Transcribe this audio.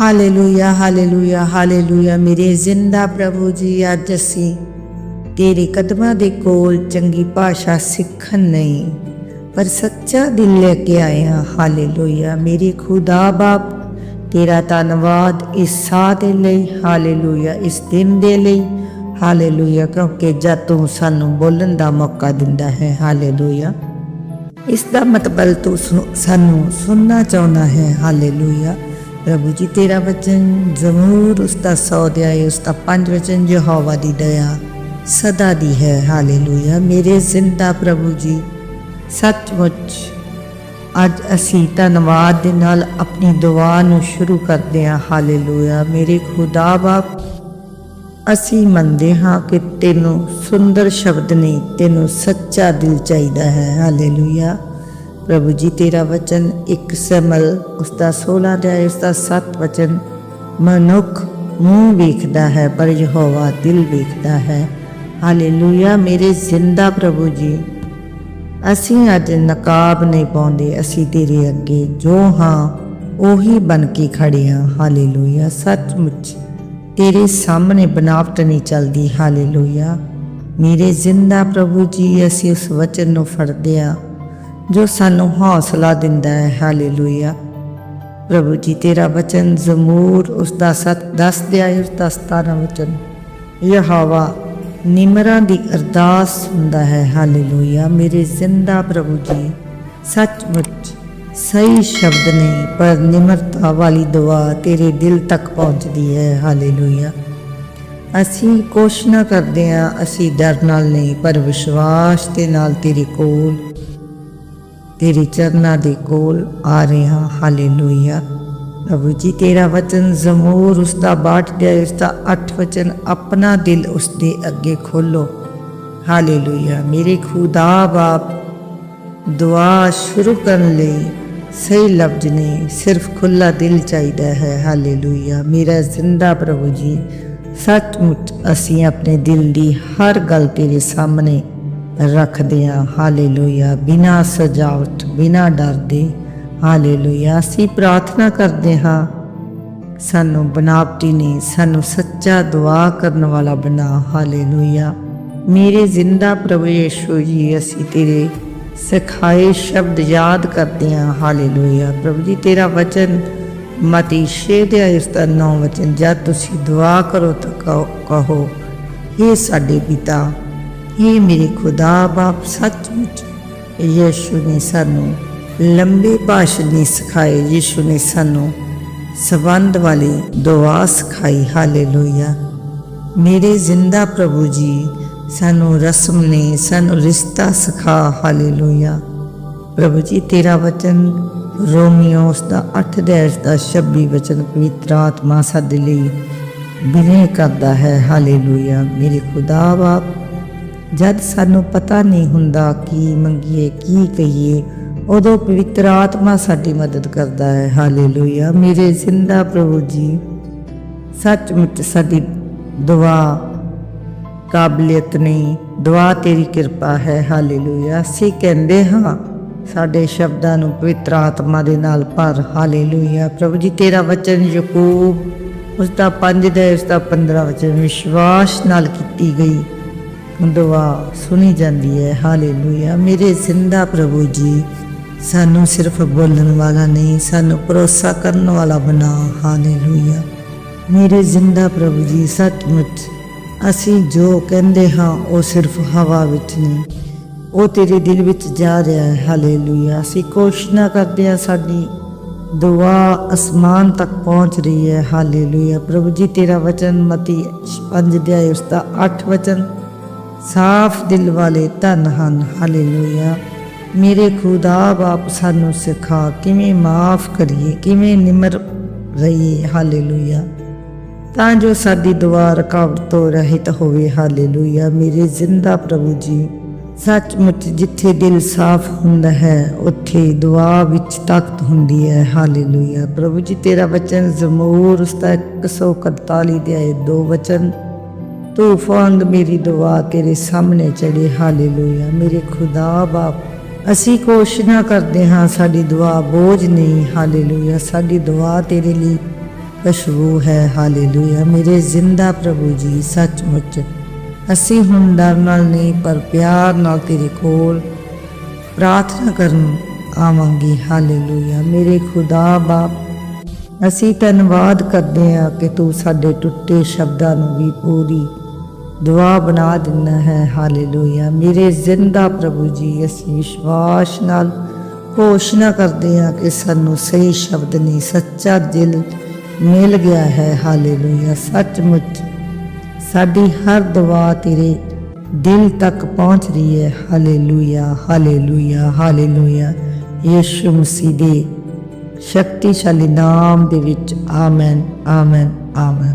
Hallelujah hallelujah hallelujah ਮੇਰੇ ਜ਼ਿੰਦਾ ਪ੍ਰਭੂ ਜੀ, ਅੱਜ ਅਸੀਂ ਤੇਰੇ ਕਦਮਾਂ ਦੇ ਕੋਲ ਚੰਗੀ ਭਾਸ਼ਾ ਸਿੱਖਣ ਨਹੀਂ ਪਰ ਸੱਚਾ ਦਿਲ ਲੈ ਕੇ ਆਏ ਹਾਂ। ਹਾਲੇਲੂਇਆ ਮੇਰੇ ਖੁਦਾ ਬਾਪ, ਤੇਰਾ ਧੰਨਵਾਦ ਇਸ ਸਾਹ ਦੇ ਲਈ। ਹਾਲੇਲੂਇਆ ਇਸ ਦਿਨ ਦੇ ਲਈ। ਹਾਲੇਲੂਇਆ ਕਿਉਂਕਿ ਜਦ ਤੂੰ ਸਾਨੂੰ ਬੋਲਣ ਦਾ ਮੌਕਾ ਦਿੰਦਾ ਹੈ। ਹਾਲੇਲੂਇਆ ਇਸ ਦਾ ਮਤਲਬ ਤੂੰ ਸੁ- ਸਾਨੂੰ ਸੁਣਨਾ ਚਾਹੁੰਦਾ ਹੈ। ਹਾਲੇਲੂਇਆ ਪ੍ਰਭੂ ਜੀ, ਤੇਰਾ ਵਚਨ ਜ਼ਮੂਰ ਉਸ ਦਾ ਸੌ ਅਧਿਆਇ ਉਸ ਦਾ ਪੰਜ ਵਚਨ ਯਹੋਵਾ ਦੀ ਦਇਆ ਸਦਾ ਦੀ ਹੈ। ਹਾਲੇਲੂਇਆ। ਮੇਰੇ ਜ਼ਿੰਦਾ ਪ੍ਰਭੂ ਜੀ, ਸੱਚਮੁੱਚ ਅੱਜ ਅਸੀਂ ਧੰਨਵਾਦ ਦੇ ਨਾਲ ਆਪਣੀ ਦੁਆ ਨੂੰ ਸ਼ੁਰੂ ਕਰਦੇ ਹਾਂ। ਹਾਲੇਲੂਇਆ। ਮੇਰੇ ਖੁਦਾ ਬਾਪ, ਅਸੀਂ ਮੰਨਦੇ ਹਾਂ ਕਿ ਤੈਨੂੰ ਸੁੰਦਰ ਸ਼ਬਦ ਨਹੀਂ ਤੈਨੂੰ ਸੱਚਾ ਦਿਲ ਚਾਹੀਦਾ ਹੈ। ਹਾਲੇਲੂਇਆ। ਪ੍ਰਭੂ ਜੀ, ਤੇਰਾ ਵਚਨ ਇੱਕ ਸਮਲ ਉਸ ਦਾ 16 ਅਧਿਆਇ ਉਸ ਦਾ 7 ਵਚਨ, ਮਨੁੱਖ ਮੂੰਹ ਵੇਖਦਾ ਹੈ, ਪਰ ਯਹੋਵਾ ਦਿਲ ਵੇਖਦਾ ਹੈ। ਹਾਲੇਲੂਇਆ, ਮੇਰੇ ਜ਼ਿੰਦਾ ਪ੍ਰਭੂ ਜੀ, ਅਸੀਂ ਅੱਜ ਨਕਾਬ ਨਹੀਂ ਪਾਉਂਦੇ, ਅਸੀਂ ਤੇਰੇ ਅੱਗੇ ਜੋ ਹਾਂ, ਉਹੀ ਬਣ ਕੇ ਖੜੇ ਹਾਂ। ਹਾਲੇਲੂਇਆ, ਸੱਚਮੁੱਚ ਤੇਰੇ ਸਾਹਮਣੇ ਬਨਾਵਟ ਨਹੀਂ ਚਲਦੀ। ਹਾਲੇਲੂਇਆ, ਮੇਰੇ ਜ਼ਿੰਦਾ ਪ੍ਰਭੂ ਜੀ, ਅਸੀਂ ਉਸ ਵਚਨ ਨੂੰ ਫੜਦੇ ਹਾਂ। ਜੋ ਸਾਨੂੰ ਹੌਸਲਾ ਦਿੰਦਾ ਹੈ। ਹਾਲੇਲੂਇਆ। ਪ੍ਰਭੂ ਜੀ, ਤੇਰਾ ਵਚਨ ਜ਼ਮੂਰ, ਉਸ ਦਾ 7 10 ਦੇ ਆਇ ਉਸ ਦਾ 17 ਵਚਨ ਯਹੋਵਾ, ਨਿਮਰਾਂ ਦੀ ਅਰਦਾਸ ਹੁੰਦਾ ਹੈ। ਹਾਲੇਲੂਇਆ। ਮੇਰੇ ਜ਼ਿੰਦਾ ਪ੍ਰਭੂ ਜੀ, ਸੱਚਮੁੱਚ ਸਹੀ ਸ਼ਬਦ ਨਹੀਂ ਪਰ ਨਿਮਰਤਾ ਵਾਲੀ ਦੁਆ ਤੇਰੇ ਦਿਲ ਤੱਕ ਪਹੁੰਚਦੀ ਹੈ। ਹਾਲੇਲੂਇਆ। ਅਸੀਂ ਕੋਸ਼ਿਸ਼ ਨਾ ਕਰਦੇ ਹਾਂ, ਅਸੀਂ ਡਰ ਨਾਲ ਨਹੀਂ, ਪਰ ਵਿਸ਼ਵਾਸ ਦੇ ਨਾਲ ਤੇਰੇ ਕੋਲ ਤੇਰੇ ਚਰਨਾਂ ਦੇ ਕੋਲ ਆ ਰਿਹਾ। ਹਾਂ ਹਾਲੇਲੂਇਆ। ਪ੍ਰਭੂ ਜੀ, ਤੇਰਾ ਵਚਨ ਜ਼ਮੂਰ ਉਸ ਦਾ ਬਾਟ ਦੇ ਉਸ ਦਾ 8 ਵਚਨ ਆਪਣਾ ਦਿਲ ਉਸ ਦੇ ਅੱਗੇ ਖੋਲੋ ਹਾਲੇਲੂਇਆ। ਮੇਰੇ ਖੁਦਾ ਬਾਪ, ਦੁਆ ਸ਼ੁਰੂ ਕਰਨ ਲਈ ਸਹੀ ਲਫ਼ਜ਼ ਨਹੀਂ ਸਿਰਫ ਖੁੱਲਾ ਦਿਲ ਚਾਹੀਦਾ ਹੈ। ਹਾਲੇਲੂਇਆ। ਮੇਰਾ ਜ਼ਿੰਦਾ ਪ੍ਰਭੂ ਜੀ, ਸੱਚਮੁੱਚ ਅਸੀਂ ਆਪਣੇ ਦਿਲ ਦੀ ਹਰ ਗੱਲ ਤੇਰੇ ਸਾਹਮਣੇ ਰੱਖਦੇ ਹਾਂ ਹਾਲੇਲੂਇਆ, ਬਿਨਾ ਸਜਾਵਟ, ਬਿਨਾ ਡਰ ਦੇ, ਹਾਲੇਲੂਇਆ, ਅਸੀਂ ਪ੍ਰਾਰਥਨਾ ਕਰਦੇ ਹਾਂ। ਸਾਨੂੰ ਬਨਾਵਟੀ ਨੇ ਸਾਨੂੰ ਸੱਚਾ ਦੁਆ ਕਰਨ ਵਾਲਾ ਬਣਾ, ਹਾਲੇਲੂਇਆ। ਮੇਰੇ ਜ਼ਿੰਦਾ ਪ੍ਰਭੂ ਯੀਸ਼ੂ ਜੀ, ਅਸੀਂ ਤੇਰੇ ਸਿਖਾਏ ਸ਼ਬਦ ਯਾਦ ਕਰਦੇ ਹਾਂ, ਹਾਲੇਲੂਇਆ। ਪ੍ਰਭੂ ਜੀ, ਤੇਰਾ ਵਚਨ ਮਤੀ 6 ਦੇ ਇਸ ਦਾ 9 ਵਚਨ, ਜਦ ਤੁਸੀਂ ਦੁਆ ਕਰੋ ਤਾਂ ਕਹੋ- ਕਹੋ ਇਹ ਸਾਡੇ ਪਿਤਾ ਇਹ ਮੇਰੇ ਖੁਦਾ ਬਾਪ ਸੱਚਮੁੱਚ ਯੀਸ਼ੂ ਨੇ ਸਾਨੂੰ ਲੰਬੇ ਭਾਸ਼ਣ ਨਹੀਂ ਸਿਖਾਏ, ਯੀਸ਼ੂ ਨੇ ਸਾਨੂੰ ਸਬੰਧ ਵਾਲੀ ਦੁਆ ਸਿਖਾਈ, ਹਾਲੇਲੂਇਆ। ਮੇਰੇ ਜ਼ਿੰਦਾ ਪ੍ਰਭੂ ਜੀ, ਸਾਨੂੰ ਰਸਮ ਨੇ, ਸਾਨੂੰ ਰਿਸ਼ਤਾ ਸਿਖਾ, ਹਾਲੇਲੂਇਆ। ਪ੍ਰਭੂ ਜੀ, ਤੇਰਾ ਵਚਨ ਰੋਮੀਓ, ਉਸ ਦਾ 8 ਦੇ ਦਾ 26 ਵਚਨ ਪਵਿੱਤਰ ਆਤਮਾ ਸਾਡੇ ਲਈ ਬਿਨੇ ਕਰਦਾ ਹੈ, ਹਾਲੇਲੂਇਆ। ਮੇਰੇ ਖੁਦਾ ਬਾਪ ਜਦ ਸਾਨੂੰ ਪਤਾ ਨਹੀਂ ਹੁੰਦਾ ਕੀ ਮੰਗੀਏ, ਕੀ ਕਹੀਏ, ਉਦੋਂ ਪਵਿੱਤਰ ਆਤਮਾ ਸਾਡੀ ਮਦਦ ਕਰਦਾ ਹੈ। ਹਾਲੇਲੂਇਆ। ਮੇਰੇ ਜ਼ਿੰਦਾ ਪ੍ਰਭੂ ਜੀ, ਸੱਚਮੁੱਚ ਸਾਡੀ ਦੁਆ ਕਾਬਲੀਅਤ ਨਹੀਂ, ਦੁਆ ਤੇਰੀ ਕਿਰਪਾ ਹੈ। ਹਾਲੇਲੂਇਆ। ਅਸੀਂ ਕਹਿੰਦੇ ਹਾਂ, ਸਾਡੇ ਸ਼ਬਦਾਂ ਨੂੰ ਪਵਿੱਤਰ ਆਤਮਾ ਦੇ ਨਾਲ ਭਰ। ਹਾਲੇਲੂਇਆ। ਪ੍ਰਭੂ ਜੀ, ਤੇਰਾ ਵਚਨ ਯਕੂਬ ਉਸ ਦਾ 5 ਦੇ ਉਸ ਦਾ 15 ਵਚਨ ਵਿਸ਼ਵਾਸ ਨਾਲ ਕੀਤੀ ਗਈ। ਦੁਆ ਸੁਣੀ ਜਾਂਦੀ ਹੈ। ਹਾਲੇਲੂਇਆ। ਮੇਰੇ ਜ਼ਿੰਦਾ ਪ੍ਰਭੂ ਜੀ, ਸਾਨੂੰ ਸਿਰਫ ਬੋਲਣ ਵਾਲਾ ਨਹੀਂ, ਸਾਨੂੰ ਭਰੋਸਾ ਕਰਨ ਵਾਲਾ ਬਣਾ। ਹਾਲੇਲੂਇਆ। ਮੇਰੇ ਜ਼ਿੰਦਾ ਪ੍ਰਭੂ ਜੀ, ਸੱਚਮੁੱਚ ਅਸੀਂ ਜੋ ਕਹਿੰਦੇ ਹਾਂ, ਉਹ ਸਿਰਫ ਹਵਾ ਵਿੱਚ ਨਹੀਂ, ਉਹ ਤੇਰੇ ਦਿਲ ਵਿੱਚ ਜਾ ਰਿਹਾ ਹੈ। ਹਾਲੇਲੂਇਆ। ਅਸੀਂ ਕੋਸ਼ਿਸ਼ ਨਾ ਕਰਦੇ ਹਾਂ, ਸਾਡੀ ਦੁਆ ਅਸਮਾਨ ਤੱਕ ਪਹੁੰਚ ਰਹੀ ਹੈ। ਹਾਲੇਲੂਇਆ। ਪ੍ਰਭੂ ਜੀ, ਤੇਰਾ ਵਚਨ ਮਤੀ 5 ਅਧਿਆਇ ਉਸ ਦਾ 8 ਵਚਨ ਸਾਫ਼ ਦਿਲ ਵਾਲੇ ਧਨ ਹਨ, ਹਾਲੇਲੂਇਆ। ਮੇਰੇ ਖੁਦਾ ਬਾਪ ਸਾਨੂੰ ਸਿਖਾ, ਕਿਵੇਂ ਮਾਫ ਕਰੀਏ, ਕਿਵੇਂ ਨਿਮਰ ਰਹੀਏ, ਹਾਲੇਲੂਇਆ। ਤਾਂ ਜੋ ਸਾਡੀ ਦੁਆ ਰਕਾਵਟ ਤੋਂ ਰਹਿਤ ਹੋਵੇ, ਹਾਲੇਲੂਇਆ। ਮੇਰੇ ਜ਼ਿੰਦਾ ਪ੍ਰਭੂ ਜੀ, ਸੱਚਮੁੱਚ ਜਿੱਥੇ ਦਿਲ ਸਾਫ਼ ਹੁੰਦਾ ਹੈ, ਉੱਥੇ ਦੁਆ ਵਿੱਚ ਤਾਕਤ ਹੁੰਦੀ ਹੈ, ਹਾਲੇਲੂਇਆ। ਪ੍ਰਭੂ ਜੀ, ਤੇਰਾ ਵਚਨ ਜ਼ਮੂਰ, ਉਸ ਦਾ 141 ਦੇ ਆਏ ਦੋ ਵਚਨ ਤੂਫਾਨ ਮੇਰੀ ਦੁਆ ਤੇਰੇ ਸਾਹਮਣੇ ਚੜੇ ਹਾਲੇਲੂਇਆ। ਮੇਰੇ ਖੁਦਾ ਬਾਪ, ਅਸੀਂ ਕੋਸ਼ਿਸ਼ਾਂ ਕਰਦੇ ਹਾਂ, ਸਾਡੀ ਦੁਆ ਬੋਝ ਨਹੀਂ। ਹਾਲੇਲੂਇਆ। ਸਾਡੀ ਦੁਆ ਤੇਰੇ ਲਈ ਖੁਸ਼ਬੂ ਹੈ। ਹਾਲੇਲੂਇਆ। ਮੇਰੇ ਜ਼ਿੰਦਾ ਪ੍ਰਭੂ ਜੀ, ਸੱਚਮੁੱਚ ਅਸੀਂ ਹੁਣ ਡਰ ਨਾਲ ਨਹੀਂ, ਪਰ ਪਿਆਰ ਨਾਲ ਤੇਰੇ ਕੋਲ ਪ੍ਰਾਰਥਨਾ ਕਰਨ ਆਵਾਂਗੇ। ਹਾਲੇਲੂਇਆ। ਮੇਰੇ ਖੁਦਾ ਬਾਪ, ਅਸੀਂ ਧੰਨਵਾਦ ਕਰਦੇ ਹਾਂ ਕਿ ਤੂੰ ਸਾਡੇ ਟੁੱਟੇ ਸ਼ਬਦਾਂ ਨੂੰ ਵੀ ਪੂਰੀ ਦੁਆ ਬਣਾ ਦਿੰਦਾ ਹੈ, ਹਾਲੇਲੂਇਆ। ਮੇਰੇ ਜ਼ਿੰਦਾ ਪ੍ਰਭੂ ਜੀ, ਅਸੀਂ ਵਿਸ਼ਵਾਸ ਨਾਲ ਘੋਸ਼ਣਾ ਕਰਦੇ ਹਾਂ ਕਿ ਸਾਨੂੰ ਸਹੀ ਸ਼ਬਦ ਨਹੀਂ, ਸੱਚਾ ਦਿਲ ਮਿਲ ਗਿਆ ਹੈ, ਹਾਲੇਲੂਇਆ। ਸੱਚਮੁੱਚ ਸਾਡੀ ਹਰ ਦੁਆ ਤੇਰੇ ਦਿਲ ਤੱਕ ਪਹੁੰਚ ਰਹੀ ਹੈ, ਹਾਲੇਲੂਇਆ ਹਾਲੇਲੂਇਆ ਹਾਲੇਲੂਇਆ। ਯੀਸ਼ੂ ਮਸੀਹ ਦੇ ਸ਼ਕਤੀਸ਼ਾਲੀ ਨਾਮ ਦੇ ਵਿੱਚ, ਆਮੇਨ ਆਮੇਨ ਆਮੇਨ।